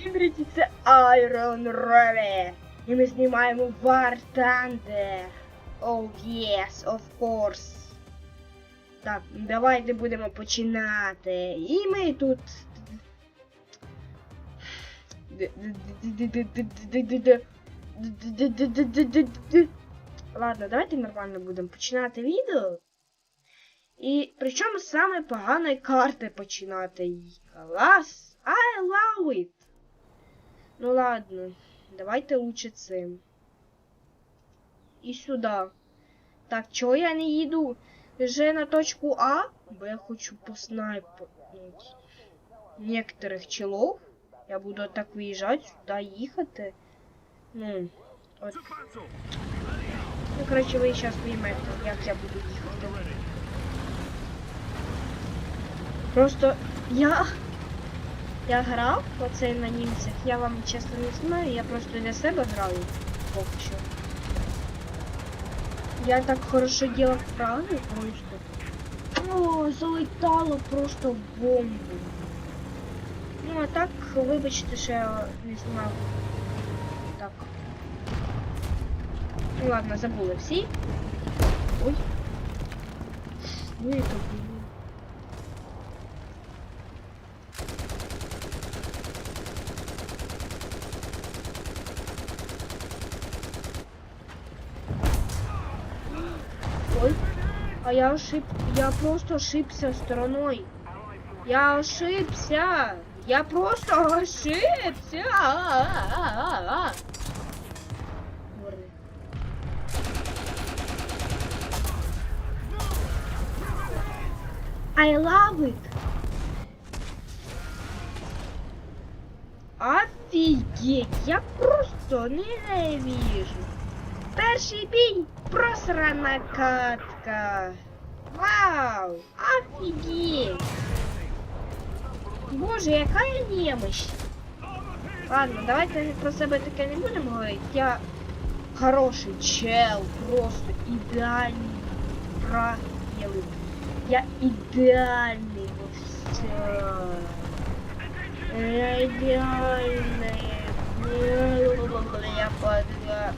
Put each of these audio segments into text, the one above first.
Всім це Iron Revy. І ми знімаємо War Thunder. Oh yes, of course. Так, давайте будемо починати. І ми тут. Ладно, давайте нормально будемо починати відео. І причому саме поганої карти починати. Клас! I love it! Ну ладно, давайте лучше цим. І сюди. Так, чого я не їду вже на точку А? Бо я хочу поснайпнуть некоторих челов. Я буду так виїжджати, сюди їхати. Ну, от. Ну, коротше, ви зараз поймете, як я буду їхати. Просто я. Я грав оцей на німцях, я вам чесно не знаю, я просто для себе граю поки що. Я так хорошо делав фрази просто. О, залетало просто бомбу. Ну а так, вибачте, що я не знав. Так. Ну ладно, забули всі. Ой. Ну і то було. Ой, а я ошиб... Я просто ошибся стороной. Я ошибся. Я просто ошибся. А-а-а-а-а. I love it. Офігеть, я просто ненавижу. Перший бій просрана катка. Вау! Офігеть! Боже, яка я немощь. Ладно, давайте про себе таке не будемо говорити. Я хороший чел, просто ідеальний правил. Я ідеальний во всем. Я ідеальний. Я подла.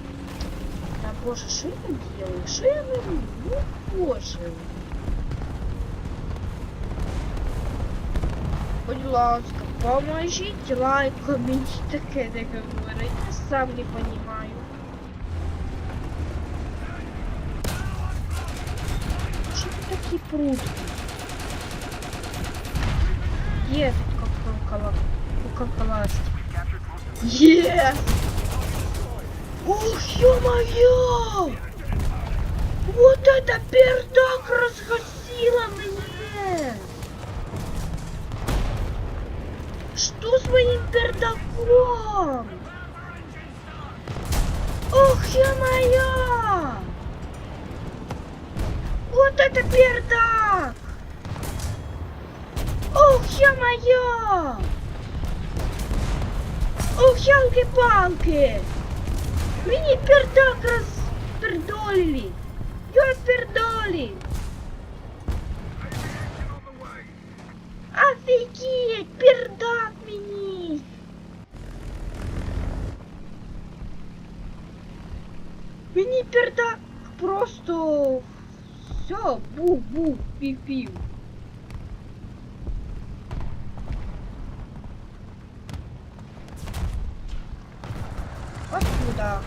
Боже, что я делаю? Говорю? Ну боже. Будь ласка, поможіть лайком, мені таке не говорить. Я сам не понимаю. Что ты такие прутки? Есть кока-кола. Кока-кола. Есть! Ух, ё-моё! Вот это пердак разгасило мне! Что с моим пердаком? Ох, ё-моё! Вот это пердак! Ох, ё-моё! Ох, ялки-палки! Мені пердак розпердолили! Я пердолі! Офігеть! Пердак мені! Мені пердак просто все, бух-бух, пів-пів.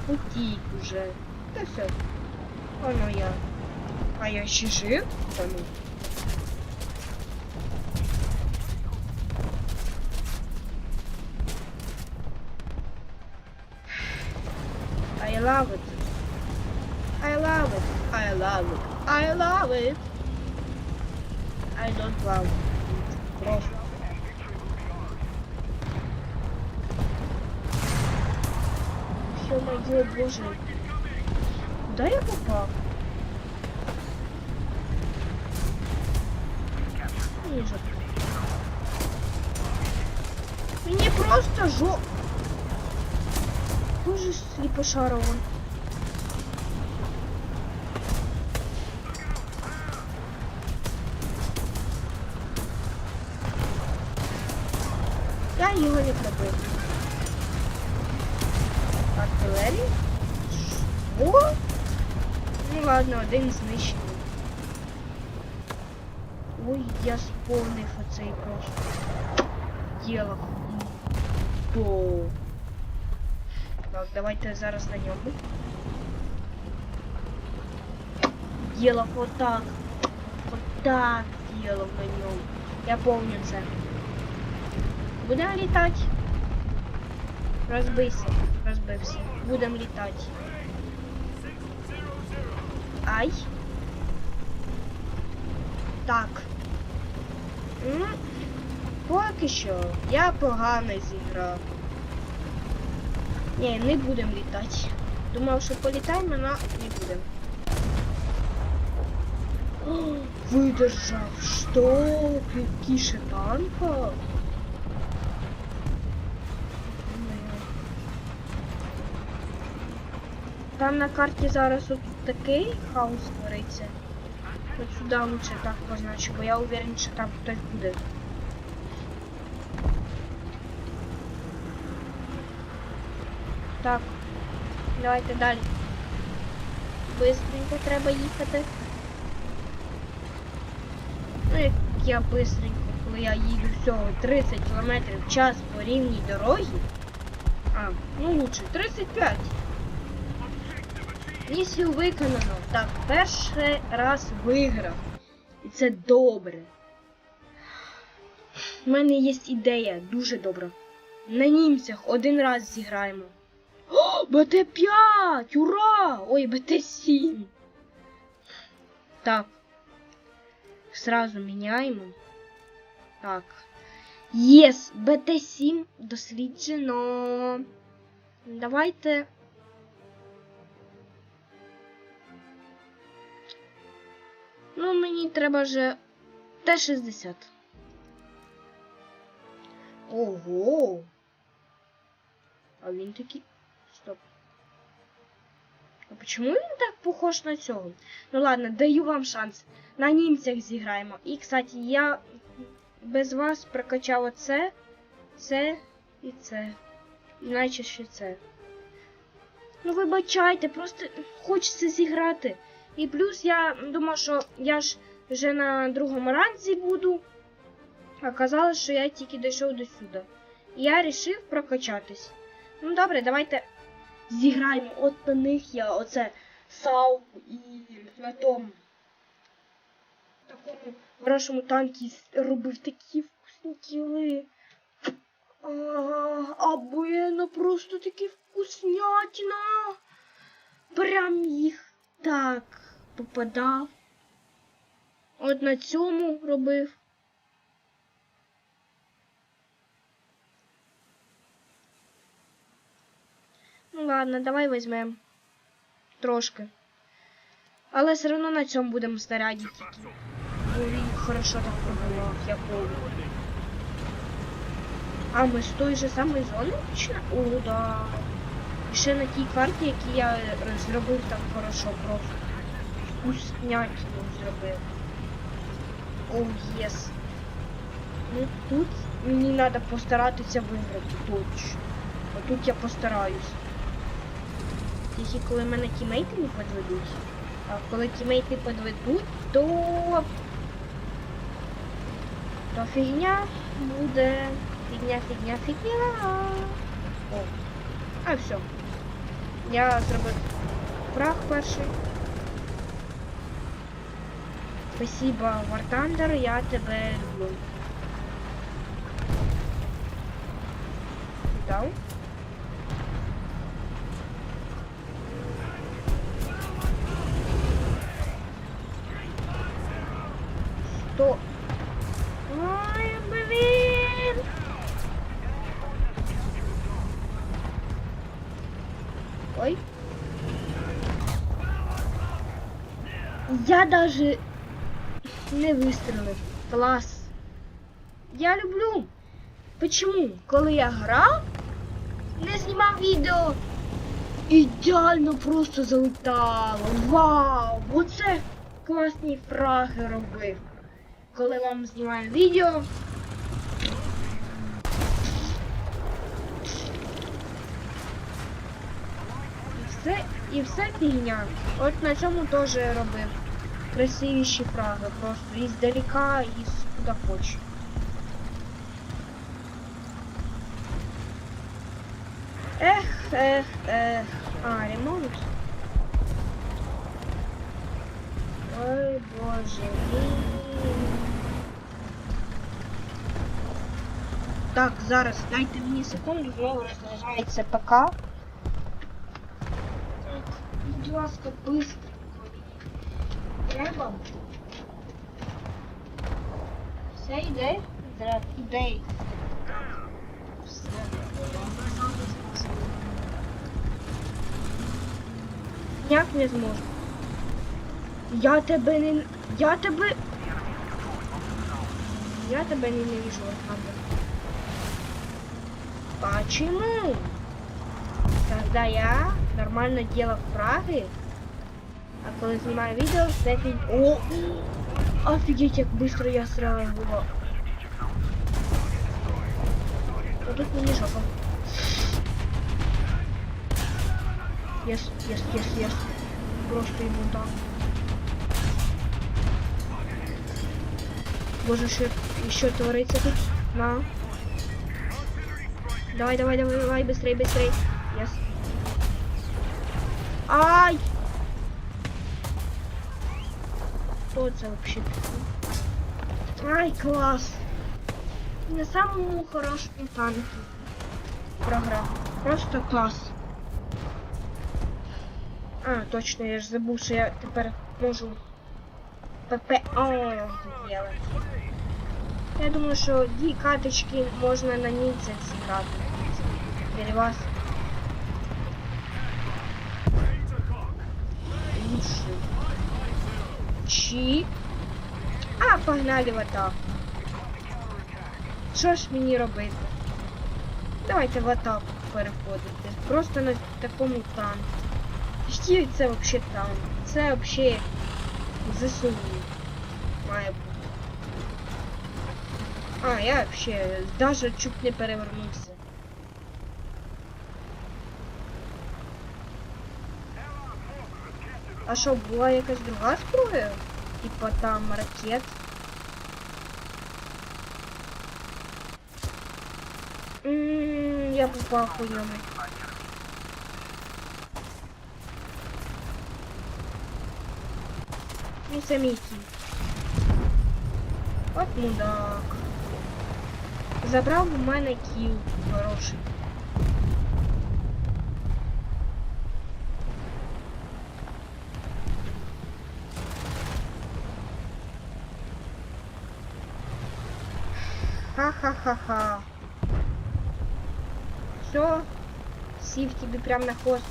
Утік уже. Та все. Воно я. А я ще жив? Та ну. I love it. I love it. I love it. I love it. I don't love it. Просто. Ё-моё, боже. Куда я попал? Ниже. Мне просто жо... Боже, слепошарова. Я його не пробив. Артилерія? Що? Ну ладно, один знищений. Ой, я сповнив оцей просто. Діло. Бо. Так, давайте зараз на ньому. Діло отак. Отак діло на ньому. Я помню це. Будемо літати. Розбийся, розбився. Будемо літати. Ай. Так. Ну, поки що я погано зіграв. Ні, не будемо літати. Думав, що політаємо, але не будемо. О, Видержав. Що? Більше танка? Там на карті зараз от такий хаос твориться. От сюди лучше так позначу, бо я уверен, що там хтось буде. Так, давайте далі. Бистренько треба їхати. Ну, як я бистренько, коли я їду всього 30 км в час по рівній дорогі. А, ну лучше 35. Місію виконано. Так, перший раз виграв. І це добре. У мене є ідея, дуже добра. На німцях один раз зіграємо. О, БТ-5! Ура! Ой, БТ-7. Так. Сразу міняємо. Так. Єс! БТ-7 досліджено. Давайте. Ну, мені треба вже Т-60. Ого. А він такий. Стоп. А почему він так похож на цього? Ну ладно, даю вам шанс. На німцях зіграємо. І, кстати, я без вас прокачав оце, це і це. І ще це. Ну вибачайте, просто хочеться зіграти. І плюс я думав, що я ж вже на другому ранзі буду. А казалось, що я тільки дійшов до сюди. І я вирішив прокачатись. Ну добре, давайте зіграємо. От на них я оце сау і на тому такому хорошому танкі робив такі вкусні кіли. А, або я ну просто такі вкуснятина. Прям їх так попадав. От на цьому робив. Ну ладно, давай візьмемо. Трошки. Але все одно на цьому будемо снаряді. Бо він хорошо так пробував, я помню. А ми з тої же самої зони починаємо? О, да. І ще на тій карті, які я е, зробив там хорошо просто. Вкуснятину зробив. О, єс. Ну тут мені треба постаратися виграти точно. Отут я постараюсь. Тільки коли мене тімейти не підведуть. А коли тімейти підведуть, то... То фігня буде. Фігня, фігня, фігня. О. А все. Я зробив прах перший. Спасибо, War Thunder, я тебе люблю. Дав? Что? Ой, блин! Ой. Я даже не вистрелив. Клас. Я люблю. Почему? Коли я грав, не знімав відео. Ідеально просто залетало. Вау! Оце класні фраги робив. Коли вам знімаю відео. все і все фігня. От на цьому теж робив. Красивіші фраги, просто іздалека і з куди хочеш. Ех, ех, ех. А, ремонт. Ой, боже мій. Так, зараз дайте мені секунду, знову розряджається ПК. Так, будь ласка, быстренько. Треба. Все йде? Зараз іде. Все. Як не зможу? Я тебе не... Я тебе... Я тебе ненавижу, Александр. Почему? Когда я нормально делал фраги, а коли знімаю відео, все фігня. О! Офігеть, як быстро я среагував. А тут мені жопа. Єс, єс, єс, єс. Просто йому так. Боже, що, що твориться тут? На. Давай, давай, давай, давай, быстрей, быстрей. Yes. Ай! Что это вообще? Ай, класс! На самому хорошому танку. Програв. Просто класс. А, точно, я ж забув, що я тепер можу ППО делать. Я думаю, що дві каточки можна на німцях зіграти. Для вас. Лучше. Чик. А, погнали в атаку. Що ж мені робити? Давайте в атаку переходити. Просто на такому танку. Почти це взагалі танк. Це взагалі ЗСУ має бути. А, я вообще даже чуть не перевернувся. А що, була якась друга зброя? Типа там ракет. Ммм, я попав хуйоми. І це мій кіт. От мудак. Забрав у мене кіл хороший. Ха-ха-ха-ха. Все, сів тебе прям на хвост.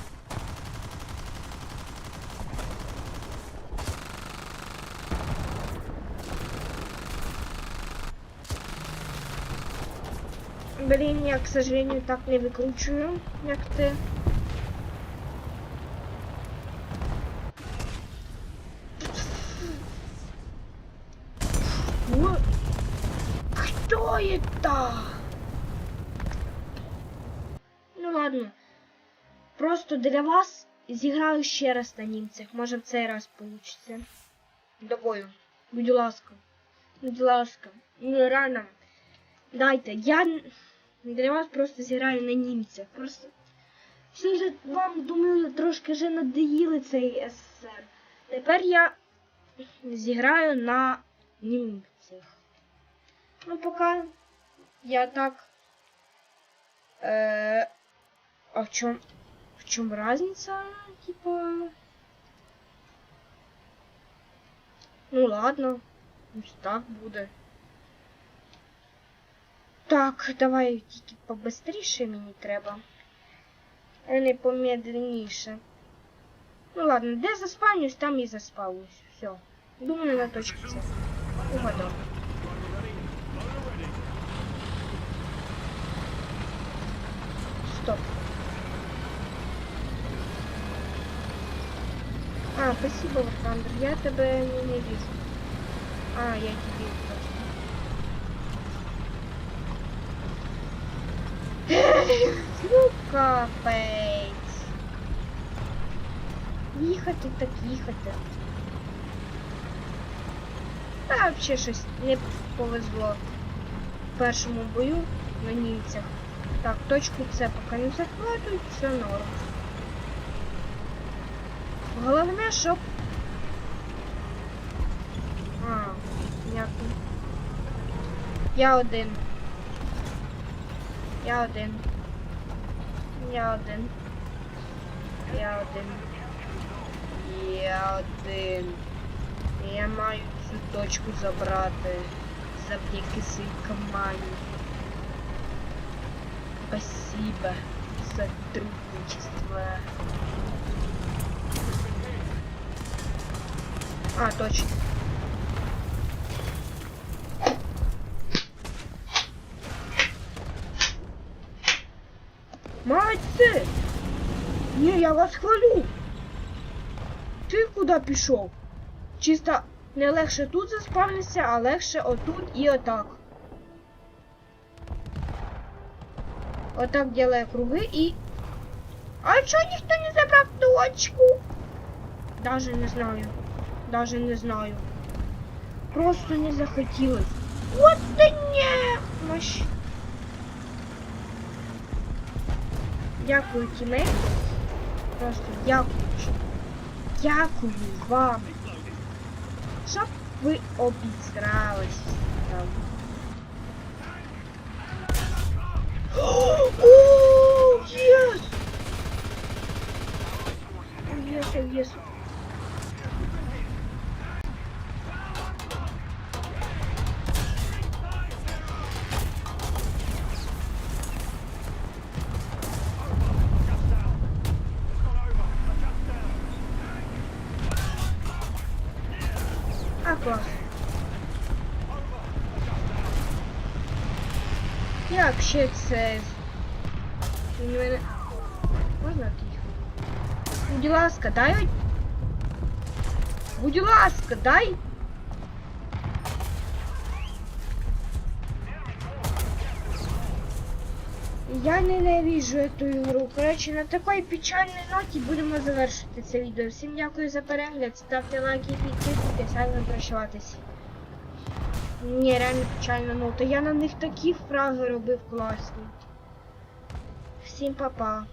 Блин, я, к сожалению, так не выкручиваю, як ты. Просто для вас зіграю ще раз на німцях. Може в цей раз получится. До бою. Будь ласка. Будь ласка. Ну реально. Дайте. Я для вас просто зіграю на німцях. Просто всі вже вам, думаю, трошки вже надоїли цей СССР. Тепер я зіграю на німцях. Ну, поки я так. Е, а в чому в чому разниця? Типа. Ну ладно. Ось так буде. Так, давай тільки побистріше мені треба. А не помедленніше. Ну ладно, де заспавнюсь, там і заспавнюсь. Все. Думаю на точці С. Угадав. Стоп. А, спасибо, Александр. Я тебя не, вижу. А, я тебя вижу. точно. Ну, капець. Їхати так їхати. Та взагалі щось не повезло в першому бою на німцях. Так, точку С поки не захватують, все норм. Головне, щоб... А, понятно. Я один. Я один. Я один. Я один. Я один. Я маю цю точку забрати завдяки своїй команді. Спасибо за сотрудничество. А, точно. Молодці! Ні, я вас хвалю. Ти куди пішов? Чисто не легше тут заспавнитися, а легше отут і отак. Отак делає круги і. А чого ніхто не забрав точку? Даже не знаю. Даже не знаю. Просто не захотілось. Вот да не! Дякую, тімейт. Просто дякую. Дякую вам. Щоб ви обісрались Він мене... Можна тихо? Будь ласка, дай. Будь ласка, дай. Я ненавижу эту ігру. Коротше, на такій печальній ноті будемо завершити це відео. Всім дякую за перегляд. Ставте лайки, підписуйтесь, а не прощаватись. Ні, реально печальна нота. Я на них такі фраги робив класні. Всім па-па.